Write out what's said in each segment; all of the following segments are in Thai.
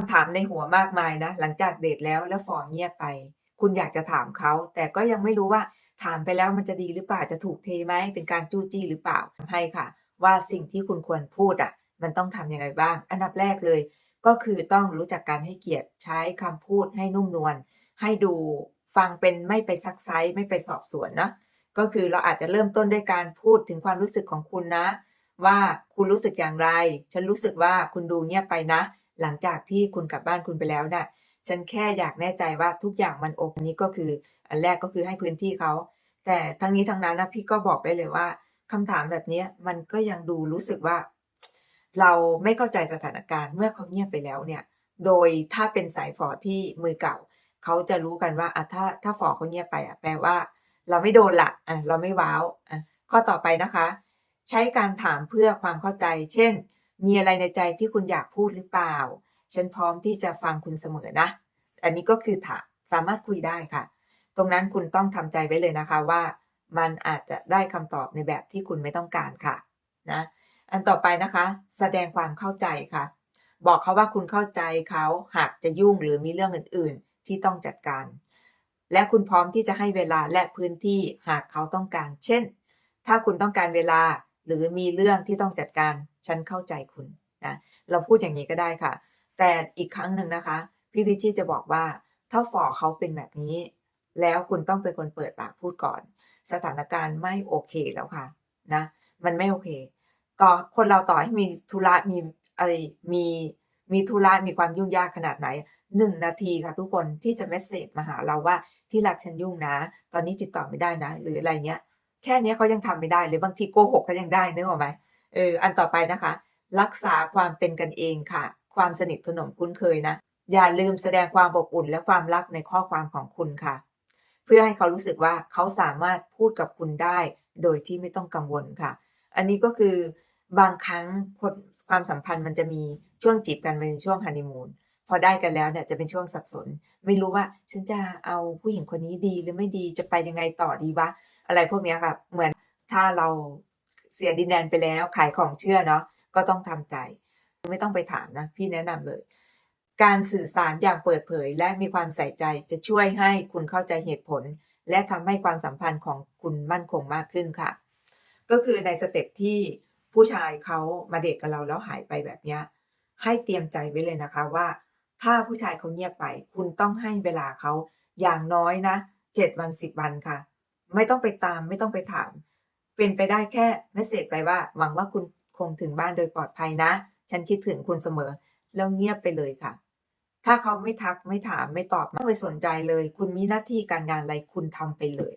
คำถามในหัวมากมายนะ หลังจากเดทแล้วแล้วฟอเงียบไป คุณอยากจะถามเขา แต่ก็ยังไม่รู้ว่าถามไปแล้วมันจะดีหรือเปล่าจะถูกเทไหมเป็นการจู้จี้หรือเปล่าให้ค่ะ ว่าสิ่งที่คุณควรพูดอะ มันต้องทำยังไงบ้าง อันดับแรกเลย ก็คือต้องรู้จักการให้เกียรติใช้คำพูดให้นุ่มนวลให้ดูฟังเป็นไม่ไปซักไซส์ไม่ไปสอบสวนนะก็คือเราอาจจะเริ่มต้นด้วยการพูดถึงความรู้สึกของคุณนะ ว่าคุณรู้สึกอย่างไร ฉันรู้สึกว่าคุณดูเงียบไปนะ หลังจากที่คุณกลับบ้านคุณไปแล้วน่ะฉันแค่อยากแน่ใจว่าทุกอย่างมันโอเคนี้ก็คือ อันแรกก็คือให้พื้นที่เขา แต่ทั้งนี้ทั้งนั้นนะพี่ก็บอกได้เลยว่าคำถามแบบนี้มันก็ยังดูรู้สึกว่า เราไม่เข้าใจสถานการณ์เมื่อเขาเงียบไปแล้วเนี่ย โดยถ้าเป็นสายฝอที่มือเก่า เขาจะรู้กันว่าอะถ้าถ้าฝอเขาเงียบไปอะแปลว่า เราไม่โดนละอะเราไม่ว้าวอะข้อต่อไปนะคะ ใช้การถามเพื่อความเข้าใจ เช่น มีอะไรในใจที่คุณอยากพูดหรือเปล่า ฉันพร้อมที่จะฟังคุณเสมอนะ อันนี้ก็คือถาสามารถคุยได้ค่ะ ตรงนั้นคุณต้องทำใจไว้เลยนะคะว่ามันอาจจะได้คำตอบในแบบที่คุณไม่ต้องการค่ะนะอันต่อไปนะคะ แสดงความเข้าใจค่ะ บอกเขาว่าคุณเข้าใจเขาหากจะยุ่งหรือมีเรื่องอื่น ๆ ที่ต้องจัดการ และคุณพร้อมที่จะให้เวลาและพื้นที่หากเขาต้องการ เช่น ถ้าคุณต้องการเวลา หรือมีเรื่องที่ต้องจัดการ ฉันเข้าใจคุณนะเราพูดอย่างนี้ก็ได้ค่ะ แต่อีกครั้งหนึ่งนะคะ พี่พิชชี่จะบอกว่า ถ้าฝอเขาเป็นแบบนี้ แล้วคุณต้องเป็นคนเปิดปากพูดก่อน สถานการณ์ไม่โอเคแล้วค่ะนะมันไม่โอเค ต่อคนเราต่อให้มีธุระมีอะไรมีมีธุระมีความยุ่งยากขนาดไหนหนึ่งนาทีค่ะทุกคนที่จะเมสเซจมาหาเราว่าที่รักฉันยุ่งนะ ตอนนี้ติดต่อไม่ได้นะ หรืออะไรเงี้ย แค่นี้เขายังทำไม่ได้หรือบางทีโกหกเขายังได้นึกออกไหมเอออันต่อไปนะคะ รักษาความเป็นกันเองค่ะ ความสนิทสนมคุ้นเคยนะ อย่าลืมแสดงความอบอุ่นและความรักในข้อความของคุณค่ะ เพื่อให้เขารู้สึกว่าเขาสามารถพูดกับคุณได้ โดยที่ไม่ต้องกังวลค่ะ อันนี้ก็คือบางครั้งคนความสัมพันธ์มันจะมีช่วงจีบกันเป็นช่วงฮันนีมูน พอได้กันแล้วเนี่ยจะเป็นช่วงสับสน ไม่รู้ว่าฉันจะเอาผู้หญิงคนนี้ดีหรือไม่ดีจะไปยังไงต่อดีวะอะไรพวกนี้ค่ะเหมือนถ้าเราเสียดินแดนไปแล้วขายของเชื่อเนาะก็ต้องทำใจ ไม่ต้องไปถามนะ พี่แนะนำเลย การสื่อสารอย่างเปิดเผยและมีความใส่ใจจะช่วยให้คุณเข้าใจเหตุผล และทำให้ความสัมพันธ์ของคุณมั่นคงมากขึ้นค่ะ ก็คือในสเต็ปที่ผู้ชายเขามาเดทกับเราแล้วหายไปแบบนี้ให้เตรียมใจไว้เลยนะคะว่า ถ้าผู้ชายเขาเงียบไป คุณต้องให้เวลาเขาอย่างน้อยนะเจ็ดวันสิบวันค่ะ ไม่ต้องไปตามไม่ต้องไปถาม เป็นไปได้แค่เมสเซจไปว่า หวังว่าคุณคงถึงบ้านโดยปลอดภัยนะ ฉันคิดถึงคุณเสมอ แล้วเงียบไปเลยค่ะ ถ้าเขาไม่ทักไม่ถามไม่ตอบไม่ไปสนใจเลย คุณมีหน้าที่การงานอะไรคุณทำไปเลย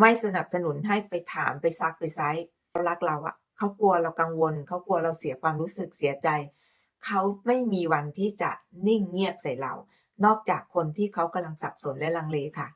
ไม่สนับสนุนให้ไปถามไปซักไปไซส์เขารักเราอะเขากลัวเรากังวล เขากลัวเราเสียความรู้สึกเสียใจ เขาไม่มีวันที่จะนิ่งเงียบใส่เรา นอกจากคนที่เขากำลังสับสนและลังเลค่ะ